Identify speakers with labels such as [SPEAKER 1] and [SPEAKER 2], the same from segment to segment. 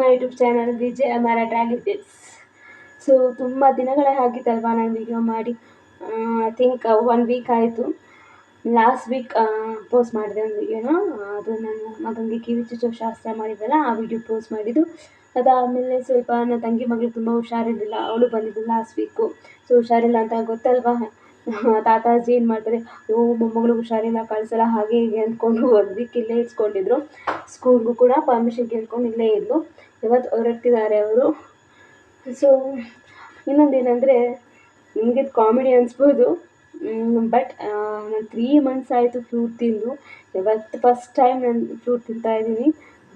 [SPEAKER 1] My YouTube channel Vijaya Maratha tips so ತುಂಬ ದಿನಗಳೇ ಆಗಿತ್ತಲ್ವಾ ನಾನು ವಿಡಿಯೋ ಮಾಡಿ ಐ ಥಿಂಕ್ ಒನ್ ವೀಕ್ ಆಯಿತು. ಲಾಸ್ಟ್ ವೀಕ್ ಪೋಸ್ಟ್ ಮಾಡಿದೆ ಒಂದು ವಿಡಿಯೋನ ಅದು ನನ್ನ ಮಗನಿಗೆ ಕಿವಿ ಚುಚ್ಚೋ ಶಾಸ್ತ್ರ ಮಾಡಿದ್ದಲ್ಲ, ಆ ವಿಡಿಯೋ ಪೋಸ್ಟ್ ಮಾಡಿದ್ದು. ಅದಾದಮೇಲೆ ಸ್ವಲ್ಪ ನನ್ನ ತಂಗಿ ಮಗಳು ತುಂಬ ಹುಷಾರಿರಲಿಲ್ಲ. ಅವಳು ಬಂದಿದ್ದು ಲಾಸ್ಟ್ ವೀಕು ಸೊ ಹುಷಾರಿಲ್ಲ ಅಂತ ಗೊತ್ತಲ್ವಾ? ತಾತಾಜಿ ಏನು ಮಾಡ್ತಾರೆ ಓ ಮೊಮ್ಮಗಳಿಗೆ ಹುಷಾರಿಲ್ಲ, ಕಳಿಸಲ್ಲ, ಹಾಗೆ ಹೀಗೆ ಅಂದ್ಕೊಂಡು ಒಂದು ವೀಕ್ ಇಲ್ಲೇ ಇರಿಸ್ಕೊಂಡಿದ್ರು ಸ್ಕೂಲ್ಗೂ ಕೂಡ ಪರ್ಮಿಷನ್ ಕೇಳ್ಕೊಂಡು ಇಲ್ಲೇ ಇದ್ಲು. ಇವತ್ತು ಹೊರಡ್ತಿದ್ದಾರೆ ಅವರು? ಸೊ ಇನ್ನೊಂದೇನೆಂದರೆ ನಿಮಗೆ ಕಾಮಿಡಿ ಅನಿಸ್ಬೋದು. ಬಟ್ ನಾನು ತ್ರೀ ಮಂತ್ಸ್ ಆಯಿತು ಫ್ರೂಟ್ ತಿಂದು. ಇವತ್ತು ಫಸ್ಟ್ ಟೈಮ್ ನಾನು ಫ್ರೂಟ್ ತಿಂತಾ ಇದ್ದೀನಿ.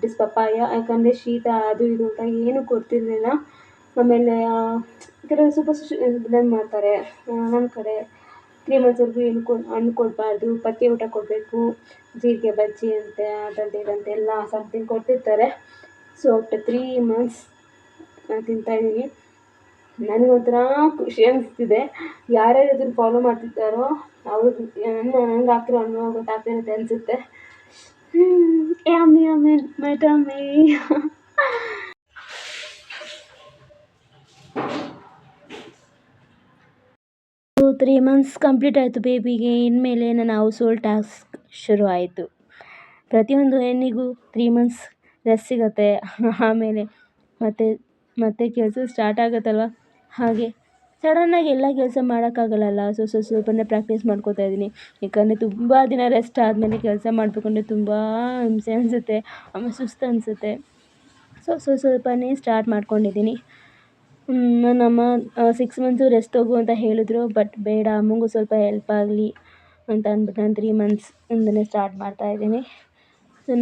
[SPEAKER 1] ಡಿಸ್ ಪಪ್ಪಾಯ ಯಾಕಂದರೆ ಶೀತ, ಅದು ಇದು ಅಂತ ಏನೂ ಕೊಡ್ತಿರಲಿಲ್ಲ. ಆಮೇಲೆ ಕೆಲವರು ಸ್ವಲ್ಪ ಇದನ್ನು ಮಾಡ್ತಾರೆ ನಮ್ಮ ಕಡೆ. ತ್ರೀ ಮಂತ್ಸ್ವರೆಗೂ ಏನು ಕೊ ಹಣ್ಣು ಕೊಡಬಾರ್ದು ಪಥ್ಯ ಊಟ ಕೊಡಬೇಕು, ಜೀರಿಗೆ, ಬಜ್ಜಿ ಅಂತೆ ಅದಂತೆ ಇದಂತೆ ಎಲ್ಲ ಸಮಥಿಂಗ್ ಕೊಡ್ತಿರ್ತಾರೆ ಸೊ ಆಫ್ಟರ್ ತ್ರೀ ಮಂತ್ಸ್ ನಾನು ತಿಂತಾಯಿದ್ದೀನಿ ನನಗೊಂಥರ ಖುಷಿ ಅನಿಸ್ತಿದೆ. ಯಾರ್ಯಾರು ಇದನ್ನು ಫಾಲೋ ಮಾಡ್ತಿರ್ತಾರೋ, ಅವರು, ನನ್ನ, ನಂಗೆ ಆಗ್ತಿರೋ ಅನುಭವ ಗೊತ್ತಾಗ್ತಿರುತ್ತೆ ಅನಿಸುತ್ತೆ. Yummy yummy my tummy three months complete ಆಯಿತು ಬೇಬಿಗೆ ಇನ್ಮೇಲೆ ನನ್ನ ಹೌಸ್ ಹೋಲ್ಡ್ ಟಾಸ್ಕ್ ಶುರು ಆಯಿತು. ಪ್ರತಿಯೊಂದು ಹೆಣ್ಣಿಗೂ ತ್ರೀ ಮಂತ್ಸ್ ರೆಸ್ಟ್ ಸಿಗುತ್ತೆ. ಆಮೇಲೆ ಮತ್ತೆ ಮತ್ತೆ ಕೆಲಸ ಸ್ಟಾರ್ಟ್ ಆಗುತ್ತಲ್ವ? ಹಾಗೆ ಸಡನ್ನಾಗಿ ಎಲ್ಲ ಕೆಲಸ ಮಾಡೋಕ್ಕಾಗಲ್ಲಲ್ಲ. ಸೊ ಸ್ವಲ್ಪ ಸ್ವಲ್ಪನೇ ಪ್ರಾಕ್ಟೀಸ್ ಮಾಡ್ಕೋತಾ ಇದ್ದೀನಿ. ಯಾಕಂದರೆ ತುಂಬ ದಿನ ರೆಸ್ಟ್ ಆದಮೇಲೆ ಕೆಲಸ ಮಾಡಬೇಕಂದ್ರೆ ತುಂಬ ಹಿಂಸೆ ಅನಿಸುತ್ತೆ. ಆಮೇಲೆ ಸುಸ್ತು ಅನಿಸುತ್ತೆ. ಸೊ ಸ್ವಲ್ಪ ಸ್ವಲ್ಪನೇ ಸ್ಟಾರ್ಟ್ ಮಾಡ್ಕೊಂಡಿದ್ದೀನಿ. ನನ್ನ ಅಮ್ಮ ಸಿಕ್ಸ್ ಮಂತ್ಸು ರೆಸ್ಟ್ ಹೋಗು ಅಂತ ಹೇಳಿದ್ರು ಬಟ್ ಬೇಡ, ಅಮ್ಮಂಗೂ ಸ್ವಲ್ಪ ಹೆಲ್ಪ್ ಆಗಲಿ ಅಂತ ಅಂದ್ಬಿಟ್ಟು ನಾನು ತ್ರೀ ಮಂತ್ಸ್ ಇಂದಲೇ ಸ್ಟಾರ್ಟ್ ಮಾಡ್ತಾಯಿದ್ದೀನಿ ಸೊ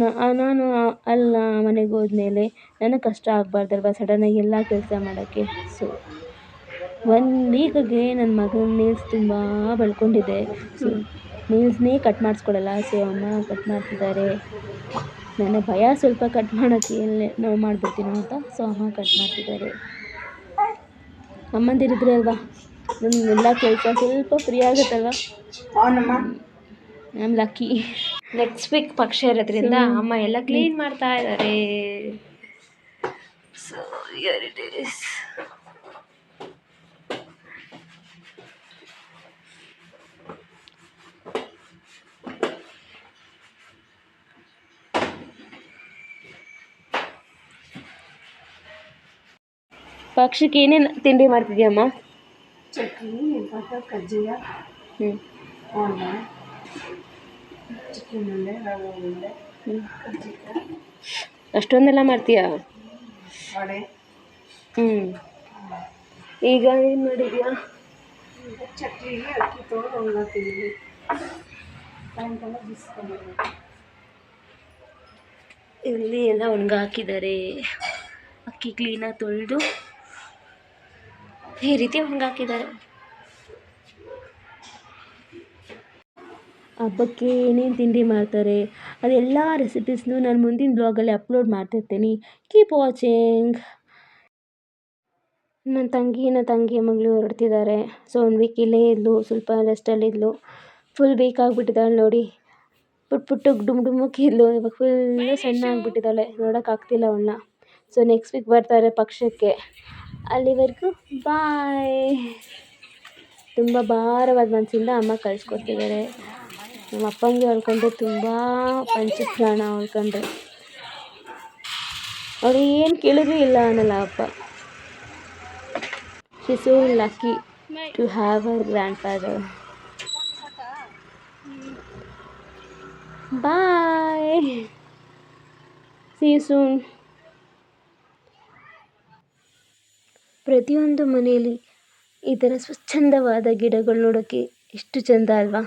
[SPEAKER 1] ನಾನು ಅಲ್ಲ ಮನೆಗೆ ಹೋದ್ಮೇಲೆ ನನಗೆ ಕಷ್ಟ ಆಗಬಾರ್ದಲ್ವ ಸಡನ್ನಾಗಿ ಎಲ್ಲ ಕೆಲಸ ಮಾಡೋಕ್ಕೆ? ಸೊ ಒನ್ ವೀಕ್ಗೆ ನನ್ನ ಮಗನ ನೀಲ್ಸ್ ತುಂಬ ಬಳ್ಕೊಂಡಿದೆ. ಸೊ ನೇಲ್ಸ್ನೇ ಕಟ್ ಮಾಡಿಸ್ಕೊಡಲ್ಲ ಸೊ ಅಮ್ಮ ಕಟ್ ಮಾಡ್ತಿದ್ದಾರೆ. ನನ್ನ ಭಯ ಸ್ವಲ್ಪ ಕಟ್ ಮಾಡೋಕ್ಕೆ ಎಲ್ಲೇ, ನಾವು ಮಾಡಿಬಿಡ್ತೀನೋ ಅಂತ ಸೊ ಅಮ್ಮ ಕಟ್ ಮಾಡ್ತಿದ್ದಾರೆ. ಅಮ್ಮಂದಿರಿದ್ರೆ ಅಲ್ವಾ? ನಮಗೆಲ್ಲ ಕೆಲಸ ಸ್ವಲ್ಪ ಫ್ರೀ ಆಗುತ್ತಲ್ವ? ನಮ್ಮ ಲಕ್ಕಿ ನೆಕ್ಸ್ಟ್ ವೀಕ್ ಪಕ್ಷ ಇರೋದ್ರಿಂದ ಅಮ್ಮ ಎಲ್ಲ ಕ್ಲೀನ್ ಮಾಡ್ತಾ ಇದ್ದಾರೆ ಸೊ ಹಿಯರ್ ಇಟ್ ಈಸ್ ಪಕ್ಷಕ್ಕೆ ಏನೇನು ತಿಂಡಿ ಮಾಡ್ತಿದ್ಯಮ್ಮ
[SPEAKER 2] ಚಟ್ನಿ ಕಜ್ಜಿಯ
[SPEAKER 1] ಹ್ಞೂ
[SPEAKER 2] ಅನ್ನ ಚಿಕನ್ ಉಂಡೆ ರವೆ ಉಂಡೆ ಕಜ್ಜಿಕಾಯಿ
[SPEAKER 1] ಅಷ್ಟೊಂದೆಲ್ಲ ಮಾಡ್ತೀಯಾ?
[SPEAKER 2] ವಡೆ.
[SPEAKER 1] ಹ್ಞೂ ಈಗ ಏನು ಮಾಡಿದ್ಯಾ?
[SPEAKER 2] ಈಗ ಚಟ್ನಿಗೆ ಅಕ್ಕಿ ತೊಗೊಂಡು ಒಣಗಾಕಿದ್ದೀನಿ ಸಾಯಂಕಾಲ ಬಿಸ್ಕೊಂಡ್ಬರ್ಬೇಕು
[SPEAKER 1] ಇಲ್ಲಿ ಎಲ್ಲ ಒಣಗಾಕಿದ್ದಾರೆ. ಅಕ್ಕಿ ಕ್ಲೀನಾಗಿ ತೊಳೆದು ಈ ರೀತಿ ಒಣಗಾಕಿದ್ದಾರೆ ಹಬ್ಬಕ್ಕೆ ಏನೇನು ತಿಂಡಿ ಮಾಡ್ತಾರೆ, ಅದೆಲ್ಲ ರೆಸಿಪೀಸ್ನು ನಾನು ಮುಂದಿನ ಬ್ಲಾಗಲ್ಲಿ ಅಪ್ಲೋಡ್ ಮಾಡ್ತಿರ್ತೀನಿ. ಕೀಪ್ ವಾಚಿಂಗ್ ನನ್ನ ತಂಗಿ ನನ್ನ ತಂಗಿ ಮಗಳು ಹೊರಡ್ತಿದ್ದಾರೆ. ಸೊ ಒಂದು ವೀಕ್ ಇಲ್ಲೇ ಇದ್ಲು, ಸ್ವಲ್ಪ ರೆಸ್ಟಲ್ಲಿದ್ಲು ಫುಲ್ ವೀಕ್ ಆಗಿಬಿಟ್ಟಿದ್ದಾಳೆ ನೋಡಿ. ಪುಟ್ ಪುಟ್ಟು ಡುಮ್ ಡುಮ್ಮಕ್ಕೆ ಇದ್ಲು. ಇವಾಗ ಫುಲ್ಲು ಸಣ್ಣ ಆಗಿಬಿಟ್ಟಿದ್ದಾಳೆ. ನೋಡೋಕ್ಕಾಗ್ತಿಲ್ಲ ಅವಳನ್ನ. ಸೊ ನೆಕ್ಸ್ಟ್ ವೀಕ್ ಬರ್ತಾರೆ ಪಕ್ಷಕ್ಕೆ. ಅಲ್ಲಿವರೆಗೂ ಬಾಯ್. ತುಂಬ ಭಾರವಾದ ಮನಸ್ಸಿಂದ ಅಮ್ಮ ಕಳಿಸ್ಕೊಡ್ತಿದ್ದಾರೆ. ನಮ್ಮ ಅಪ್ಪಂಗೆ ಹೊಲ್ಕೊಂಡ್ರೆ ತುಂಬ ಪಂಚಪ್ರಾಣ ಹೊಲ್ಕೊಂಡ್ರೆ. ಅವ್ರು ಏನು ಕೇಳಿದ್ರು ಇಲ್ಲ ಅನ್ನಲ್ಲ ಅಪ್ಪ. She so lucky to have our grandfather boy see ಪ್ರತಿಯೊಂದು ಮನೆಯಲ್ಲಿ ಈ ಥರ ಸ್ವಚ್ಛಂದವಾದ ಗಿಡಗಳು ನೋಡೋಕ್ಕೆ ಎಷ್ಟು ಚೆಂದ ಅಲ್ವಾ?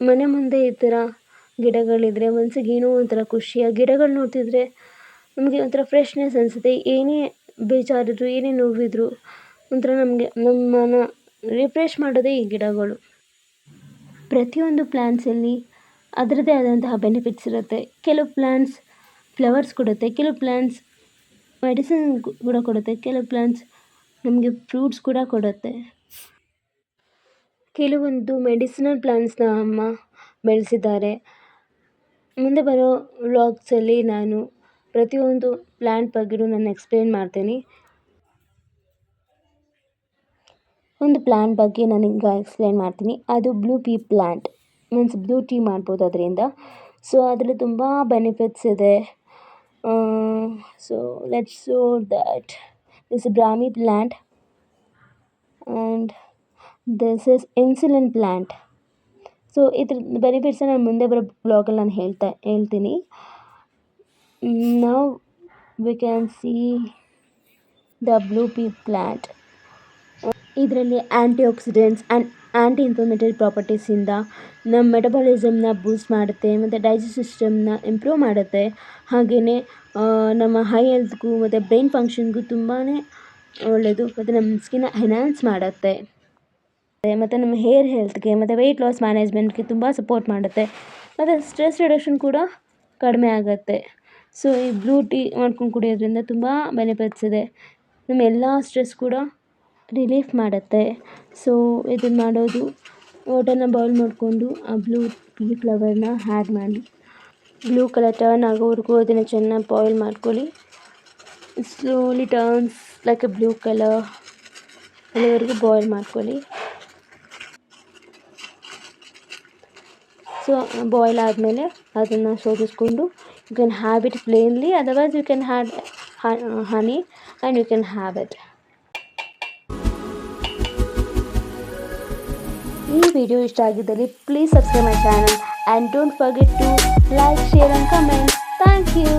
[SPEAKER 1] ಮನೆ ಮುಂದೆ ಈ ಥರ ಗಿಡಗಳಿದ್ದರೆ ಮನ್ಸಿಗೆ ಏನೋ ಒಂಥರ ಖುಷಿ. ಆ ಗಿಡಗಳು ನೋಡ್ತಿದ್ರೆ ನಮಗೆ ಒಂಥರ ಫ್ರೆಶ್ನೆಸ್ ಅನಿಸುತ್ತೆ. ಏನೇ ಬೇಜಾರಿದ್ರು, ಏನೇ ನೋವಿದ್ರು ಒಂಥರ ನಮಗೆ ನಮ್ಮನ್ನು ರಿಫ್ರೆಶ್ ಮಾಡೋದೇ ಈ ಗಿಡಗಳು. ಪ್ರತಿಯೊಂದು ಪ್ಲ್ಯಾಂಟ್ಸಲ್ಲಿ ಅದರದ್ದೇ ಆದಂತಹ ಬೆನಿಫಿಟ್ಸ್ ಇರುತ್ತೆ. ಕೆಲವು ಪ್ಲ್ಯಾಂಟ್ಸ್ ಫ್ಲವರ್ಸ್ ಕೊಡುತ್ತೆ, ಕೆಲವು ಪ್ಲ್ಯಾಂಟ್ಸ್ ಮೆಡಿಸಿನ್ ಕೂಡ ಕೊಡುತ್ತೆ. ಕೆಲವು ಪ್ಲಾಂಟ್ಸ್ ನಮಗೆ ಫ್ರೂಟ್ಸ್ ಕೂಡ ಕೊಡುತ್ತೆ. ಕೆಲವೊಂದು ಮೆಡಿಸಿನಲ್ ಪ್ಲಾಂಟ್ಸ್ನ ಅಮ್ಮ ಬೆಳೆಸಿದ್ದಾರೆ. ಮುಂದೆ ಬರೋ ವ್ಲಾಗ್ಸಲ್ಲಿ ನಾನು ಪ್ರತಿಯೊಂದು ಪ್ಲ್ಯಾಂಟ್ ಬಗ್ಗೆಯೂ ನಾನು ಎಕ್ಸ್ಪ್ಲೇನ್ ಮಾಡ್ತೀನಿ. ಒಂದು ಪ್ಲ್ಯಾಂಟ್ ಬಗ್ಗೆ ನಾನು ಈಗ ಎಕ್ಸ್ಪ್ಲೇನ್ ಮಾಡ್ತೀನಿ. ಅದು blue pea plant means blue tea ಮಾಡ್ಬೋದು ಅದರಿಂದ. ಸೊ, ಅದರಲ್ಲಿ ತುಂಬ ಬೆನಿಫಿಟ್ಸ್ ಇದೆ. So let's show that this brahmi plant and this is insulin plant so ಇದ್ರ ಬೆನಿಫಿಟ್ಸ್ ನಾನು ಮುಂದೆ ಬರೋ ಬ್ಲಾಗಲ್ಲಿ ನಾನು ಹೇಳ್ತಾ ಹೇಳ್ತೀನಿ ನಾವು we can see the blue pea plant ಇದರಲ್ಲಿ anti oxidants and anti inflammatory ಪ್ರಾಪರ್ಟೀಸಿಂದ ನಮ್ಮ ಮೆಟಬಾಲಿಸಮ್ನ ಬೂಸ್ಟ್ ಮಾಡುತ್ತೆ, ಮತ್ತು ಡೈಜೆಸ್ಟ್ ಸಿಸ್ಟಮ್ನ ಇಂಪ್ರೂವ್ ಮಾಡುತ್ತೆ. ಹಾಗೆಯೇ ನಮ್ಮ ಹೈ ಹೆಲ್ತ್ಗೂ ಮತ್ತು ಬ್ರೈನ್ ಫಂಕ್ಷನ್ಗೂ ತುಂಬಾ ಒಳ್ಳೆಯದು ಮತ್ತು ನಮ್ಮ ಸ್ಕಿನ್ನ ಎನ್ಹ್ಯಾನ್ಸ್ ಮಾಡುತ್ತೆ. ಮತ್ತು ನಮ್ಮ ಹೇರ್ ಹೆಲ್ತ್ಗೆ ಮತ್ತು ವೆಯ್ಟ್ ಲಾಸ್ ಮ್ಯಾನೇಜ್ಮೆಂಟ್ಗೆ ತುಂಬ ಸಪೋರ್ಟ್ ಮಾಡುತ್ತೆ. ಮತ್ತು ಸ್ಟ್ರೆಸ್ ರಿಡಕ್ಷನ್ ಕೂಡ ಕಡಿಮೆ ಆಗುತ್ತೆ. ಸೊ ಈ ಬ್ಲೂ ಟೀ ಮಾಡ್ಕೊಂಡು ಕುಡಿಯೋದ್ರಿಂದ ತುಂಬ ಬೆನಿಫಿಟ್ಸ್ ಇದೆ. ನಮ್ಮ ಎಲ್ಲ ಸ್ಟ್ರೆಸ್ ಕೂಡ ರಿಲೀಫ್ ಮಾಡುತ್ತೆ. ಸೊ ಇದನ್ನು ಮಾಡೋದು ವಾಟರ್ನ ಬಾಯ್ಲ್ ಮಾಡಿಕೊಂಡು ಆ ಬ್ಲೂ ಟೀ ಫ್ಲವರ್ನ ಆ್ಯಡ್ ಮಾಡಿ. ಬ್ಲೂ ಕಲರ್ ಟರ್ನ್ ಆಗೋವರೆಗೂ ಅದನ್ನು ಚೆನ್ನಾಗಿ ಬಾಯ್ಲ್ ಮಾಡ್ಕೊಳ್ಳಿ. Slowly turns like a blue colour ಅಲ್ಲಿವರೆಗೂ ಬಾಯ್ಲ್ ಮಾಡ್ಕೊಳ್ಳಿ. ಸೊ ಬಾಯ್ಲ್ ಆದಮೇಲೆ ಅದನ್ನು ಶೋಧಿಸ್ಕೊಂಡು you can have it plainly otherwise you can had honey and you can have it ಈ ವಿಡಿಯೋ ಇಷ್ಟ ಆಗಿದ್ದಲ್ಲಿ please subscribe my channel and don't forget to like share and comment thank you